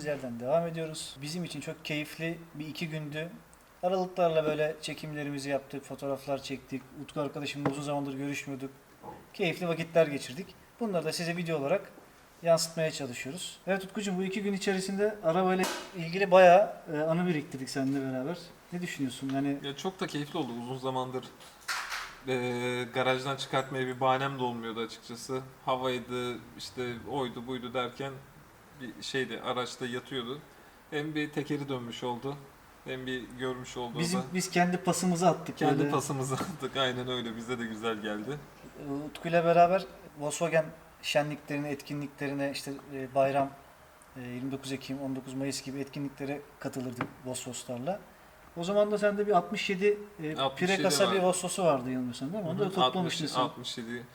kaldığımız yerden devam ediyoruz. Bizim için çok keyifli bir iki gündü. Aralıklarla böyle çekimlerimizi yaptık, fotoğraflar çektik. Utku arkadaşımla uzun zamandır görüşmüyorduk. Keyifli vakitler geçirdik. Bunları da size video olarak yansıtmaya çalışıyoruz. Evet Utkucuğum bu iki gün içerisinde arabayla ilgili bayağı e, anı biriktirdik seninle beraber. Ne düşünüyorsun? Yani Ya çok da keyifli oldu. Uzun zamandır eee, garajdan çıkartmaya bir bahanem de olmuyordu açıkçası. Havaydı, işte oydu buydu derken bir şeydi, araçta yatıyordu. Hem bir tekeri dönmüş oldu, hem bir görmüş oldu. da. biz kendi pasımızı attık. Kendi pasımızı attık. Aynen öyle. Bize de güzel geldi. Utku ile beraber Volkswagen şenliklerine, etkinliklerine işte e, bayram, e, 29 Ekim, 19 Mayıs gibi etkinliklere katılırdık Vosvoslarla. O zaman da sende bir 67, e, 67 Prekasa bir. Vosvosu vardı yanılmıyorsam değil mi? Onu da toplamıştın 60 sen. 67.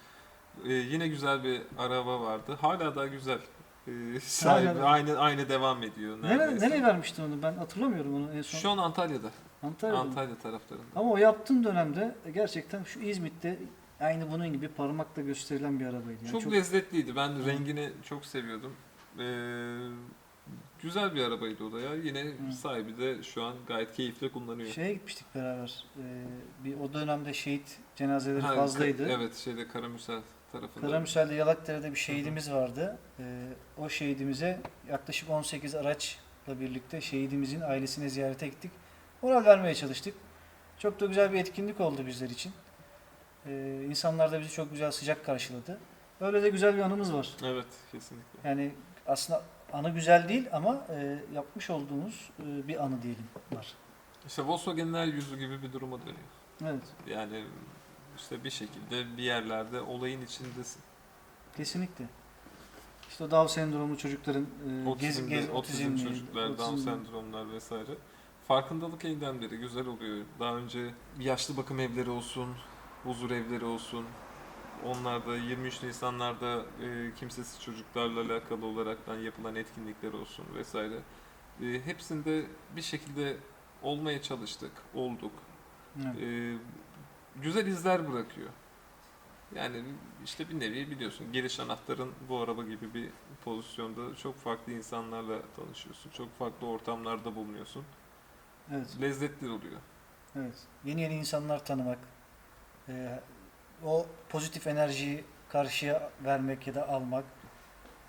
Ee, yine güzel bir araba vardı. Hala da güzel. Ee, sahibi aynı aynı devam ediyor. Nereye, neredeyse. nereye vermiştin onu? Ben hatırlamıyorum onu en son. Şu an Antalya'da. Antalya'da. mı? Antalya taraflarında. Ama o yaptığın dönemde gerçekten şu İzmit'te aynı bunun gibi parmakla gösterilen bir arabaydı. Yani çok, lezzetliydi. Ben rengini çok seviyordum. Ee, güzel bir arabaydı o da ya. Yine sahibi de şu an gayet keyifle kullanıyor. Şeye gitmiştik beraber. Ee, bir o dönemde şehit cenazeleri Ha, fazlaydı. Ka- evet şeyde Karamürsel tarafında. Karamürsel'de Yalakdere'de bir şehidimiz vardı. Ee, o şehidimize yaklaşık 18 araçla birlikte şehidimizin ailesine ziyarete gittik. Moral vermeye çalıştık. Çok da güzel bir etkinlik oldu bizler için. Ee, insanlar da bizi çok güzel sıcak karşıladı. Öyle de güzel bir anımız var. Evet kesinlikle. Yani aslında anı güzel değil ama e, yapmış olduğumuz e, bir anı diyelim var. İşte Volkswagen'ler yüzü gibi bir duruma dönüyor. Evet, Yani işte bir şekilde bir yerlerde olayın içindesin. kesinlikle. İşte o Down sendromlu çocukların e, gez, Otizmli, gez, otizm çocuklar, Down otizmli. sendromlar vesaire. Farkındalık eylemleri güzel oluyor. Daha önce yaşlı bakım evleri olsun, huzur evleri olsun. Onlarda 23 Nisanlarda e, kimsesiz çocuklarla alakalı olaraktan yapılan etkinlikler olsun vesaire. E, hepsinde bir şekilde olmaya çalıştık, olduk. Evet. E, güzel izler bırakıyor. Yani işte bir nevi biliyorsun giriş anahtarın bu araba gibi bir pozisyonda çok farklı insanlarla tanışıyorsun. Çok farklı ortamlarda bulunuyorsun. evet. Lezzetli oluyor. Evet. Yeni yeni insanlar tanımak, e, o pozitif enerjiyi karşıya vermek ya da almak,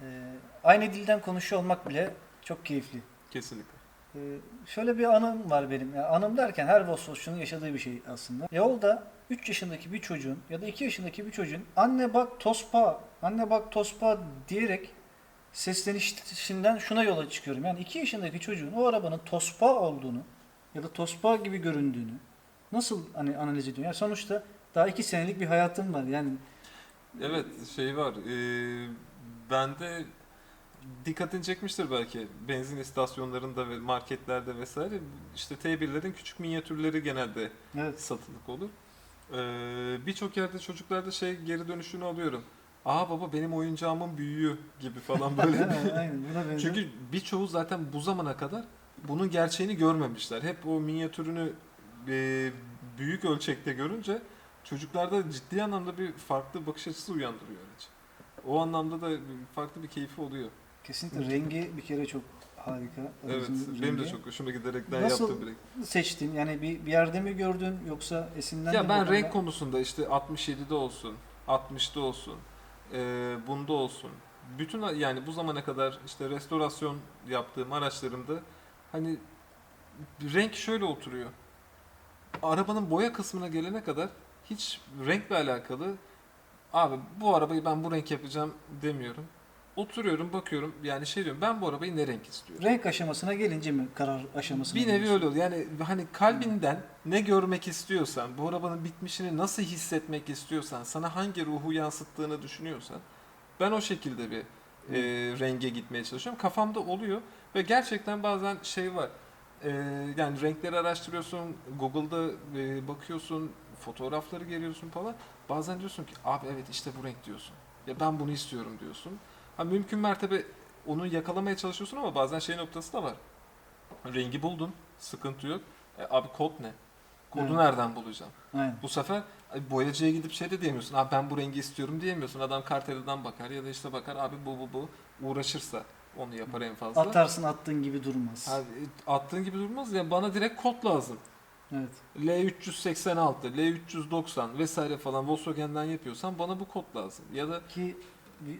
e, aynı dilden konuşuyor olmak bile çok keyifli. Kesinlikle. E, şöyle bir anım var benim. Yani anım derken her Vosvosçunun yaşadığı bir şey aslında. Yolda 3 yaşındaki bir çocuğun ya da 2 yaşındaki bir çocuğun anne bak tospa, anne bak tospa diyerek seslenişinden şuna yola çıkıyorum. Yani 2 yaşındaki çocuğun o arabanın tospa olduğunu ya da tospa gibi göründüğünü nasıl hani analiz ediyor? Yani sonuçta daha 2 senelik bir hayatım var. Yani Evet şey var. E, bende dikkatini çekmiştir belki benzin istasyonlarında ve marketlerde vesaire işte T1'lerin küçük minyatürleri genelde evet. satılık olur. Ee, Birçok yerde çocuklarda şey geri dönüşünü alıyorum. Aa baba benim oyuncağımın büyüğü gibi falan böyle. Aynen buna benzer. Çünkü birçoğu zaten bu zamana kadar bunun gerçeğini görmemişler. Hep o minyatürünü e, büyük ölçekte görünce çocuklarda ciddi anlamda bir farklı bakış açısı uyandırıyor araç. O anlamda da farklı bir keyfi oluyor. Kesinlikle rengi bir kere çok harika. Evet, Aracın benim de çok hoşuma giderekten Nasıl yaptığım bir renk. seçtin? Yani bir, bir yerde mi gördün yoksa esinlendin Ya mi ben renk konusunda işte 67'de olsun, 60'da olsun, e, bunda olsun. Bütün yani bu zamana kadar işte restorasyon yaptığım araçlarımda hani renk şöyle oturuyor. Arabanın boya kısmına gelene kadar hiç renkle alakalı abi bu arabayı ben bu renk yapacağım demiyorum. Oturuyorum bakıyorum yani şey diyorum ben bu arabayı ne renk istiyorum. Renk aşamasına gelince mi karar aşamasına Bir nevi öyle oluyor. Yani hani kalbinden ne görmek istiyorsan, bu arabanın bitmişini nasıl hissetmek istiyorsan, sana hangi ruhu yansıttığını düşünüyorsan, ben o şekilde bir e, renge gitmeye çalışıyorum. Kafamda oluyor ve gerçekten bazen şey var. E, yani renkleri araştırıyorsun, Google'da e, bakıyorsun, fotoğrafları geliyorsun falan. Bazen diyorsun ki abi evet işte bu renk diyorsun. Ya ben bunu istiyorum diyorsun. Ha mümkün mertebe onu yakalamaya çalışıyorsun ama bazen şey noktası da var. Rengi buldun, sıkıntı yok. E, abi kod ne? Kodu Evet. nereden bulacağım? Aynen. Bu sefer boyacıya gidip şey de diyemiyorsun. Abi ben bu rengi istiyorum diyemiyorsun. Adam kartelden bakar ya da işte bakar abi bu bu bu uğraşırsa onu yapar en fazla. Atarsın attığın gibi durmaz. Abi, attığın gibi durmaz ya bana direkt kod lazım. Evet. L386, L390 vesaire falan Volkswagen'den yapıyorsan bana bu kod lazım. Ya da Ki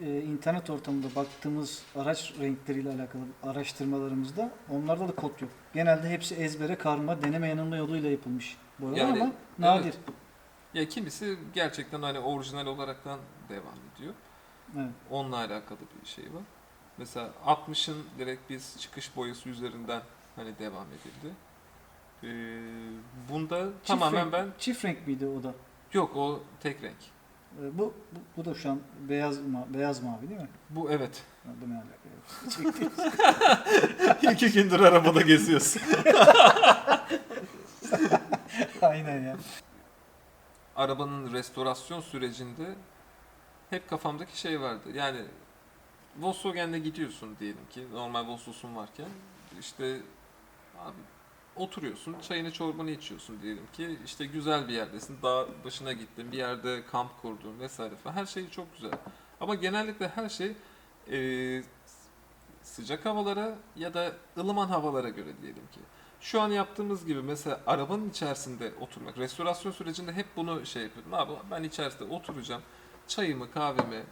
e, internet ortamında baktığımız araç renkleriyle alakalı araştırmalarımızda onlarda da kod yok. Genelde hepsi ezbere karma, deneme yanılma yoluyla yapılmış boyalar Yani, ama nadir. evet. ya kimisi gerçekten hani orijinal olaraktan devam ediyor. Evet. Onunla alakalı bir şey var. Mesela 60'ın direkt biz çıkış boyası üzerinden hani devam edildi. Ee, bunda Çift tamamen renk- ben Çift renk miydi o da? yok o tek renk. E, Bu, bu, bu da şu an beyaz ma- beyaz mavi değil mi? Bu evet. Ha, Bu ne alaka? İki gündür arabada geziyorsun. Aynen ya. Arabanın restorasyon sürecinde hep kafamdaki şey vardı. Yani Volkswagen'de gidiyorsun diyelim ki normal Volkswagen varken işte abi oturuyorsun çayını çorbanı içiyorsun diyelim ki. İşte güzel bir yerdesin dağ başına gittin bir yerde kamp kurdun vesaire falan. Her şey çok güzel. Ama genellikle her şey e, sıcak havalara ya da ılıman havalara göre diyelim ki. Şu an yaptığımız gibi mesela arabanın içerisinde oturmak restorasyon sürecinde hep bunu şey yapıyordum. Abi ben içerisinde oturacağım çayımı kahvemi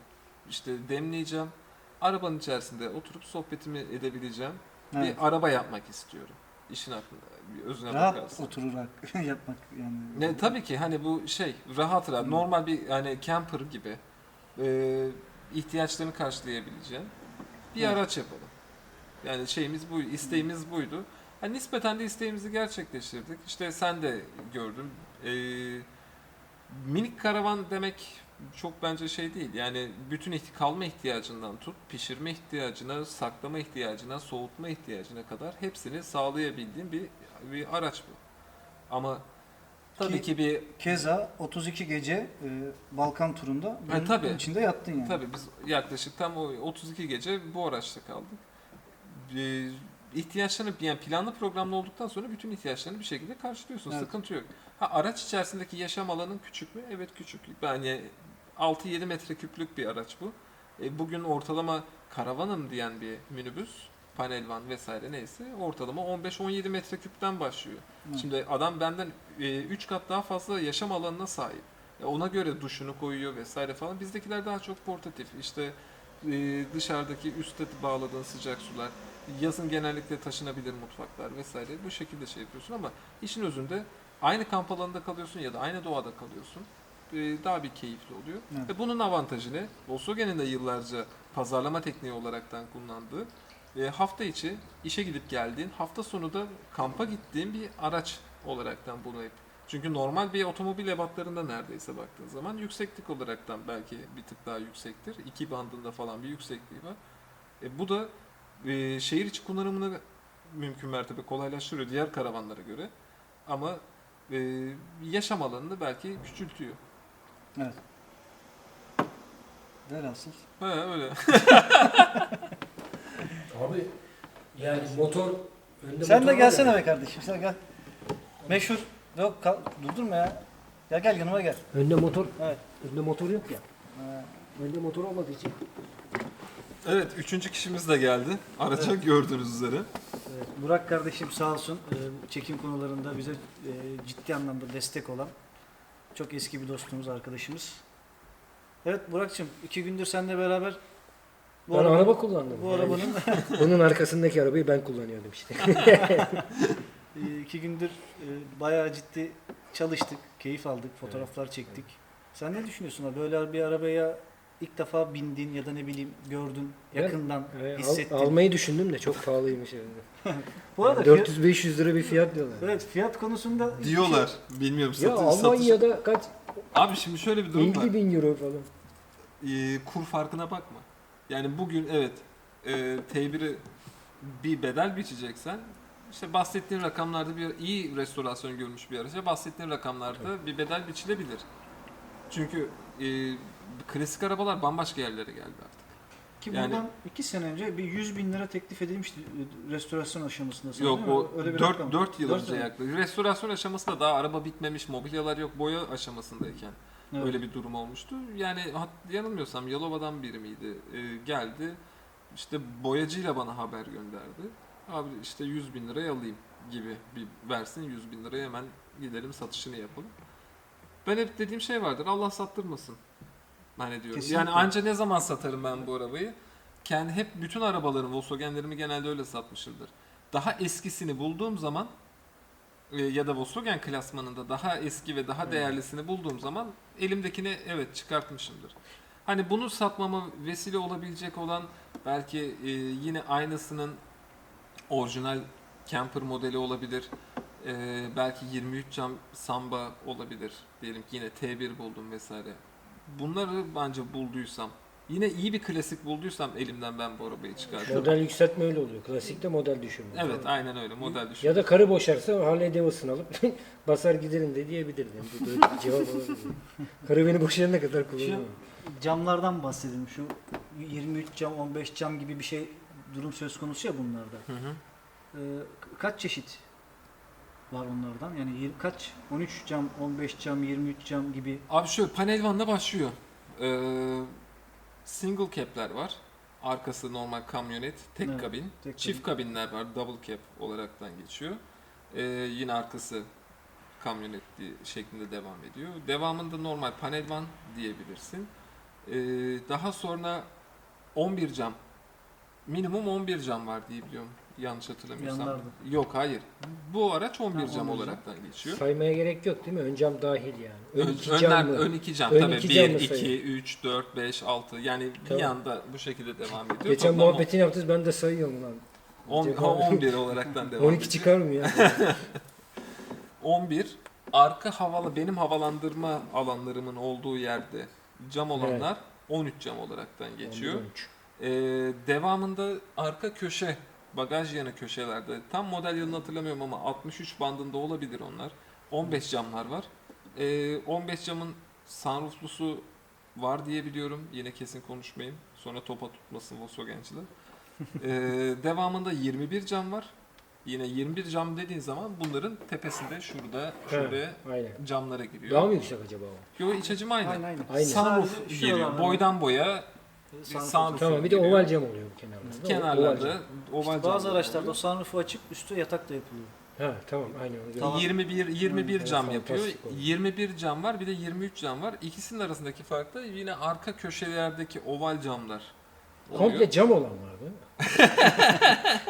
işte demleyeceğim arabanın içerisinde oturup sohbetimi edebileceğim Evet. bir araba yapmak istiyorum. İşin aklında özüne Rahat bakarsan. oturarak yapmak yani. Ne, tabii ki hani bu şey rahat rahat Hı. normal bir hani camper gibi e, ihtiyaçlarını karşılayabileceğin bir Evet. araç yapalım. Yani şeyimiz bu, isteğimiz buydu. Hani nispeten de isteğimizi gerçekleştirdik. İşte sen de gördün. E, minik karavan demek çok bence şey değil. Yani bütün ihti- kalma ihtiyacından tut, pişirme ihtiyacına, saklama ihtiyacına, soğutma ihtiyacına kadar hepsini sağlayabildiğin bir bir araç bu. Ama tabii Ki- ki bir Keza 32 gece e, Balkan turunda bunun tabii. içinde yattın yani. Tabii biz yaklaşık tam o 32 gece bu araçta kaldık. Ee, ihtiyaçlarını yani planlı programlı olduktan sonra bütün ihtiyaçlarını bir şekilde karşılıyorsun. Evet. Sıkıntı yok. Ha araç içerisindeki yaşam alanın küçük mü? Evet küçük. Yani 6-7 metreküplük bir araç bu. E, bugün ortalama karavanım diyen bir minibüs, panel van vesaire neyse ortalama 15-17 metreküpten başlıyor. Evet. Şimdi adam benden 3 kat daha fazla yaşam alanına sahip. E, ona göre duşunu koyuyor vesaire falan. Bizdekiler daha çok portatif. İşte e, dışarıdaki üstte bağladığın sıcak sular, yazın genellikle taşınabilir mutfaklar vesaire bu şekilde şey yapıyorsun ama işin özünde aynı kamp alanında kalıyorsun ya da aynı doğada kalıyorsun. E, daha bir keyifli oluyor. Evet. Ve bunun avantajı ne? Volkswagen'in de yıllarca pazarlama tekniği olaraktan kullandığı e, hafta içi işe gidip geldiğin, hafta sonu da kampa gittiğin bir araç olaraktan bunu hep. Çünkü normal bir otomobil ebatlarında neredeyse baktığın zaman yükseklik olaraktan belki bir tık daha yüksektir. İki bandında falan bir yüksekliği var. E, bu da e, şehir içi kullanımını mümkün mertebe kolaylaştırıyor diğer karavanlara göre. Ama e, yaşam alanını belki küçültüyor. Evet. Velhasıl. Ha öyle. Abi yani motor önde Sen motor de var gelsene ya. be kardeşim. Sen gel. Meşhur. Yok kal, durdurma ya. Gel gel yanıma gel. Önde motor. Evet. Önde motor yok ya. Ha, Önde motor olmadığı için. Evet, üçüncü kişimiz de geldi. Araca gördüğünüz üzere. evet, Burak kardeşim sağ olsun e, çekim konularında bize e, ciddi anlamda destek olan çok eski bir dostumuz, arkadaşımız. Evet Burak'cığım iki gündür seninle beraber bu, ben araba- araba kullandım. bu Yani arabanın Onun arkasındaki arabayı ben kullanıyordum işte. iki gündür e, bayağı ciddi çalıştık, keyif aldık, fotoğraflar çektik. Sen ne düşünüyorsun? Böyle bir arabaya ilk defa bindin ya da ne bileyim gördün, yakından Ee, al- hissettin. almayı düşündüm de çok pahalıymış evde. Bu arada fiyat, 400-500 lira bir fiyat diyorlar. evet, fiyat konusunda şey- Diyorlar. Bilmiyorum Ya satış, satış. Almanya'da kaç? Abi şimdi şöyle bir durum var. 50 bin euro falan. Ee, kur farkına bakma. Yani bugün evet e, T1'i bir bedel biçeceksen işte bahsettiğin rakamlarda bir iyi restorasyon görmüş bir araca bahsettiğin rakamlarda bir bedel biçilebilir. Çünkü e, klasik arabalar bambaşka yerlere geldi artık. Ki Yani- buradan iki sene önce bir 100 bin lira teklif edilmişti e, restorasyon aşamasında. sana, Yok o Öyle bir 4, rakam. 4 yıl Dört önce sene. yaklaşık. Restorasyon aşamasında daha araba bitmemiş, mobilyalar yok, boya aşamasındayken Evet. öyle bir durum olmuştu. Yani yanılmıyorsam Yalova'dan biri miydi? Ee, geldi. işte boyacıyla bana haber gönderdi. Abi işte 100 bin liraya alayım gibi bir versin 100 bin liraya hemen gidelim satışını yapalım. Ben hep dediğim şey vardır Allah sattırmasın. Hani diyorum. Kesinlikle. Yani anca ne zaman satarım ben bu arabayı? Kendi hep bütün arabalarım Volkswagen'lerimi genelde öyle satmışımdır. Daha eskisini bulduğum zaman ya da Volkswagen klasmanında daha eski ve daha değerlisini bulduğum zaman elimdekini evet çıkartmışımdır. Hani bunu satmama vesile olabilecek olan belki e, yine aynısının orijinal camper modeli olabilir. E, belki 23 cam Samba olabilir. Diyelim ki yine T1 buldum vesaire. Bunları bence bulduysam yine iyi bir klasik bulduysam elimden ben bu arabayı çıkartırım. Model yükseltme öyle oluyor. Klasikte model düşürme. Evet aynen öyle model düşün. Ya da karı boşarsa Harley Davidson alıp basar giderim de diyebilirdim. Bu böyle bir cevap olabilir. Karı beni boşayana kadar kullanamam. Camlardan bahsedelim. Şu 23 cam, 15 cam gibi bir şey durum söz konusu ya bunlarda. Hı hı. Ee, kaç çeşit var onlardan? Yani yir- kaç? 13 cam, 15 cam, 23 cam gibi. Abi şöyle panel vanla başlıyor. Ee, single cap'ler var. Arkası normal kamyonet, tek Evet, kabin. tek Çift kabinler var, double cap olaraktan geçiyor. Ee, yine arkası kamyonet diye- şeklinde devam ediyor. Devamında normal panel van diyebilirsin. Ee, daha sonra 11 cam. Minimum 11 cam var diye biliyorum. Yanlış hatırlamıyorsam. Yanlarda. Yok hayır. Bu araç 11 Ha, cam 11 cam. olaraktan geçiyor. Saymaya gerek yok değil mi? Ön cam dahil yani. Ön iki önler, cam mı? ön iki cam Ön tabii. iki 1, cam mı 2, sayıyor? 3, 4, 5, 6 yani Tamam. bir anda bu şekilde devam ediyor. Geçen Toplam muhabbetini yaptınız ben de sayıyorum lan. on- on- 11 olaraktan devam 12 ediyor. çıkar mı ya? 11 arka havalı benim havalandırma alanlarımın olduğu yerde cam olanlar 13 cam olaraktan geçiyor. 13. Ee, devamında arka köşe bagaj yanı köşelerde tam model yılını hatırlamıyorum ama 63 bandında olabilir onlar. 15 camlar var. Ee, 15 camın sunrooflusu var diye biliyorum. Yine kesin konuşmayayım. Sonra topa tutmasın Volkswagen'ciler. Ee, devamında 21 cam var. Yine 21 cam dediğin zaman bunların tepesinde şurada Aynen. camlara giriyor. Daha mı yüksek acaba o? Yo iç açım aynı. Aynen aynen. Aynen. Sunroof Sadece Boydan boya Sunroof Sunroof Tamam bir de giriyor. oval cam oluyor bu kenarlarda. Kenarlarda oval oval İşte bazı camlar araçlarda o oluyor. sunroof'u açıp üstü yatak da yapılıyor. Ha tamam aynen. öyle. Tamam. 21 21 Evet, cam yapıyor. fantastik oldu. 21 cam var, bir de 23 cam var. İkisinin arasındaki fark da yine arka köşelerdeki oval camlar. oluyor. Komple cam olan var değil mi?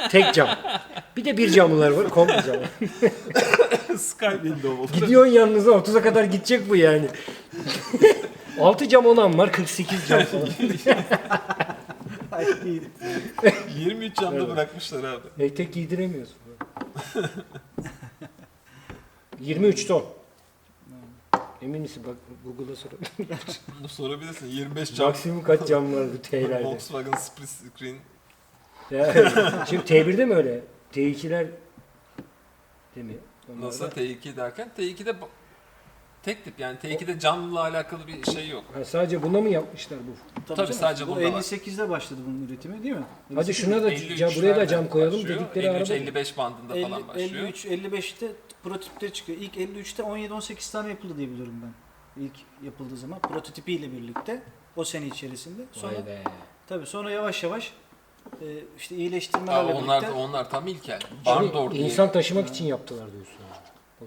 Tek cam. Bir de bir camlılar var komple cam. Sky window oldu. Gidiyorsun yanınıza 30'a kadar gidecek bu yani. 6 cam olan var 48 cam falan. 23 camda Evet. bırakmışlar abi. Tek giydiremiyorsun. 23 ton. Emin misin? Bak Google'a sor. Bunu sorabilirsin. 25 cam Maksimum kaç cam var bu T'lerde? Volkswagen split screen. Ya, Şimdi T1'de mi öyle? T2'ler değil mi? Onlar Nasıl da- T2 derken T2'de ba- tek tip yani T2'de camla alakalı bir şey yok. Ha, sadece buna mı yapmışlar bu? Tabii, canım. sadece Bu bunda var. 58'de başladı bunun üretimi değil mi? Hadi şuna da 53'lerden cam, buraya da cam koyalım başlıyor. dedikleri 53 araba. 55 bandında 50, falan başlıyor. 53, 55'te prototipleri çıkıyor. İlk 53'te 17-18 tane yapıldı diye biliyorum ben. İlk yapıldığı zaman prototipiyle birlikte o sene içerisinde. Sonra Vay be. tabii sonra yavaş yavaş e, işte Aa, iyileştirmelerle onlar birlikte onlar tam ilkel. Bandor Şimdi diye. insan taşımak için yaptılar diyorsun.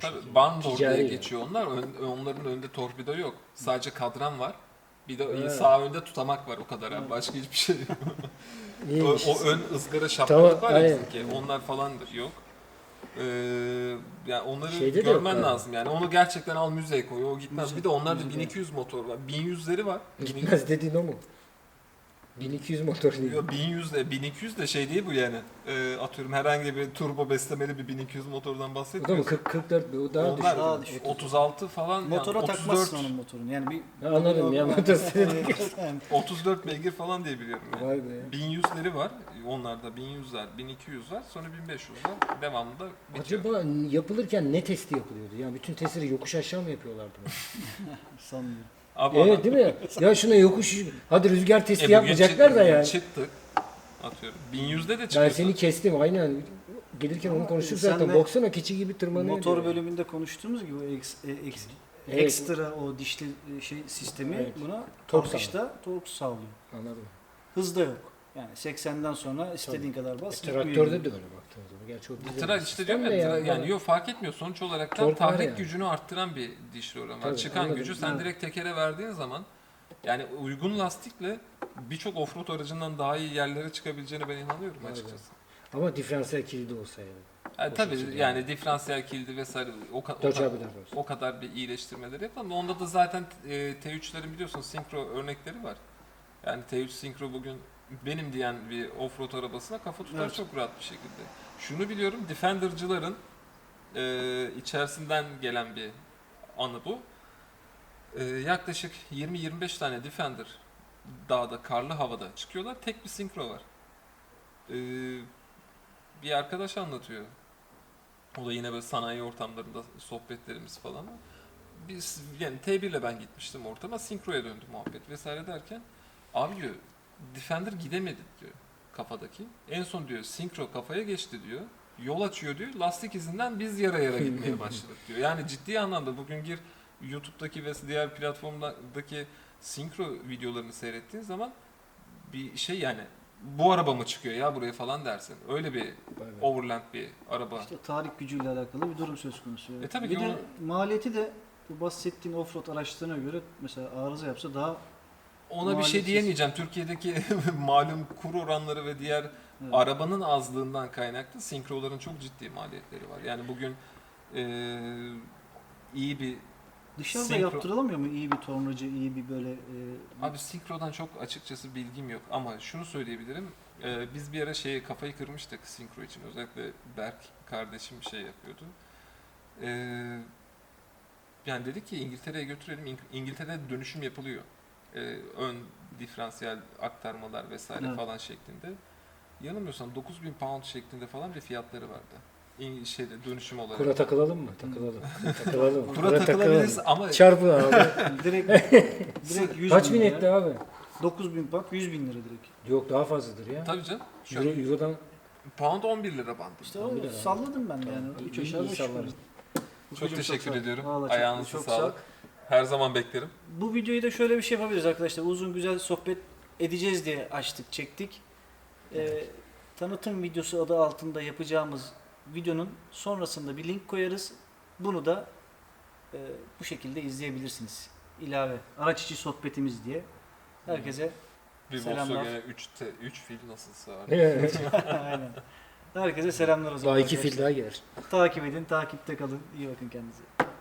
Tabii Ticari diye yani. geçiyor onlar. Ön- onların önünde torpido yok. Sadece kadran var. Bir de Evet. sağ önde tutamak var o kadar abi. Başka hiçbir şey yok. o, o ön ızgara şapkalık Tamam, var ya bizimki. Onlar falan da yok. Ee, yani onları Şeyde yok görmen lazım yani. Onu gerçekten al müzeye koy. O gitmez. Müze- bir de onlarda müzede. 1200 motor var. 1100'leri var. Gitmez dediğin o mu? 1200 motor değil. Yo, 1100 de 1200 de şey değil bu yani. Ee, atıyorum herhangi bir turbo beslemeli bir 1200 motordan O da mı bahsetmiyoruz. 40 44 o daha Onlar düşük. Daha düşük. 36 falan motora yani takmazsın 34 onun motorunu. Yani bir anladım ya, motosiklet. Yani 34 beygir falan diye biliyorum yani. Vay be. 1100'leri var. Onlarda 1100'ler, 1200 var. Sonra 1500 var. Devamında bitiyor. Acaba yapılırken ne testi yapılıyordu? Yani bütün testleri yokuş aşağı mı yapıyorlardı? sanmıyorum. Abi evet değil mi? Ya şuna yokuş hadi rüzgar testi E, bugün yapmayacaklar çık- da yani. Çıktık. Atıyorum. 1100'de de Ben çıkıyorsun. seni kestim aynen. Gelirken onu konuştuk Sen zaten. de Baksana keçi gibi tırmanıyor. Motor diyor. bölümünde konuştuğumuz gibi o eks, e, eks, Evet. ekstra o dişli e, şey sistemi Evet. buna Tork kalkışta tork sağlıyor. Anladım. Hızda yok. Yani 80'den sonra istediğin kadar bas. gitmiyor Traktörde de öyle baktığınız zaman. Gerçi o dizel Tra bir işte diyorum ya, tra- yani yok fark etmiyor. Sonuç olarak da Tork var tahrik yani. gücünü arttıran bir diş roram var. Tabii, Çıkan anladım. gücü sen Evet. direkt tekere verdiğin zaman yani uygun lastikle birçok offroad aracından daha iyi yerlere çıkabileceğine ben inanıyorum Aynen. açıkçası. Ama diferansiyel kilidi olsa yani. Yani O tabii şekilde yani diferansiyel kilidi vesaire o, ka- o, Dodge ka- o kadar bir iyileştirmeleri yapalım. Onda da zaten e, T3'lerin biliyorsun sinkro örnekleri var. Yani T3 sinkro bugün benim diyen bir offroad arabasına kafa tutar Evet. çok rahat bir şekilde. Şunu biliyorum Defender'cıların e, içerisinden gelen bir anı bu. E, yaklaşık 20-25 tane Defender dağda karlı havada çıkıyorlar. Tek bir sinkro var. E, bir arkadaş anlatıyor. O da yine böyle sanayi ortamlarında sohbetlerimiz falan. Biz yani T1 ile ben gitmiştim ortama. Sinkro'ya döndü muhabbet vesaire derken abi diyor Defender gidemedi diyor kafadaki. En son diyor Sinkro kafaya geçti diyor. Yol açıyor diyor. Lastik izinden biz yara yara gitmeye başladık diyor. Yani ciddi anlamda bugün gir YouTube'daki ve diğer platformlardaki Sinkro videolarını seyrettiğin zaman bir şey yani bu araba mı çıkıyor ya buraya falan dersin. Öyle bir be. overland bir araba. İşte tarih gücüyle alakalı bir durum söz konusu. E tabii bir ki de onu- maliyeti de bu bahsettiğin offroad araçlarına göre mesela arıza yapsa daha Ona bir şey Maalesef. diyemeyeceğim. Türkiye'deki malum kur oranları ve diğer evet, arabanın azlığından kaynaklı sinkroların çok ciddi maliyetleri var. Yani bugün eee, iyi bir dışarıda sinkro- yaptırılamıyor mu iyi bir tornacı, iyi bir böyle e, Abi sinkrodan çok açıkçası bilgim yok ama şunu söyleyebilirim. Ee, biz bir ara şeye kafayı kırmıştık sinkro için. Özellikle Berk kardeşim şey yapıyordu. Ee, yani dedik ki İngiltere'ye götürelim. İng- İngiltere'de dönüşüm yapılıyor. Ee, ön diferansiyel aktarmalar vesaire Evet. falan şeklinde. Yanılmıyorsam 9000 pound şeklinde falan bir fiyatları vardı. İng- şeyde dönüşüm olarak. Kura takılalım mı? Takılalım. takılalım. Kura takılabiliriz ama Çarpın abi. direkt direkt 100 Kaç bin lira. etti abi? 9000 pound 100 bin lira direkt. Yok daha fazladır ya. tabii canım. Euro, Şöyle, Euro'dan pound 11 lira bandı. İşte o salladım ben de yani. İyi- 3 iyi aşağı 5 salladın. yukarı. Çok teşekkür ol. ediyorum. Çok- Ayağınıza çok sağlık. Her zaman beklerim. Bu videoyu da şöyle bir şey yapabiliriz arkadaşlar. Uzun güzel sohbet edeceğiz diye açtık, çektik. Ee, tanıtım videosu adı altında yapacağımız videonun sonrasında bir link koyarız. Bunu da e, bu şekilde izleyebilirsiniz. İlave araç içi sohbetimiz diye. Herkese Bir Selamlar. Volkswagen'e 3 te, 3 fil nasıl sığar? aynen. Herkese selamlar o zaman. daha iki arkadaşlar. fil daha gelir. Takip edin, takipte kalın. İyi bakın kendinize.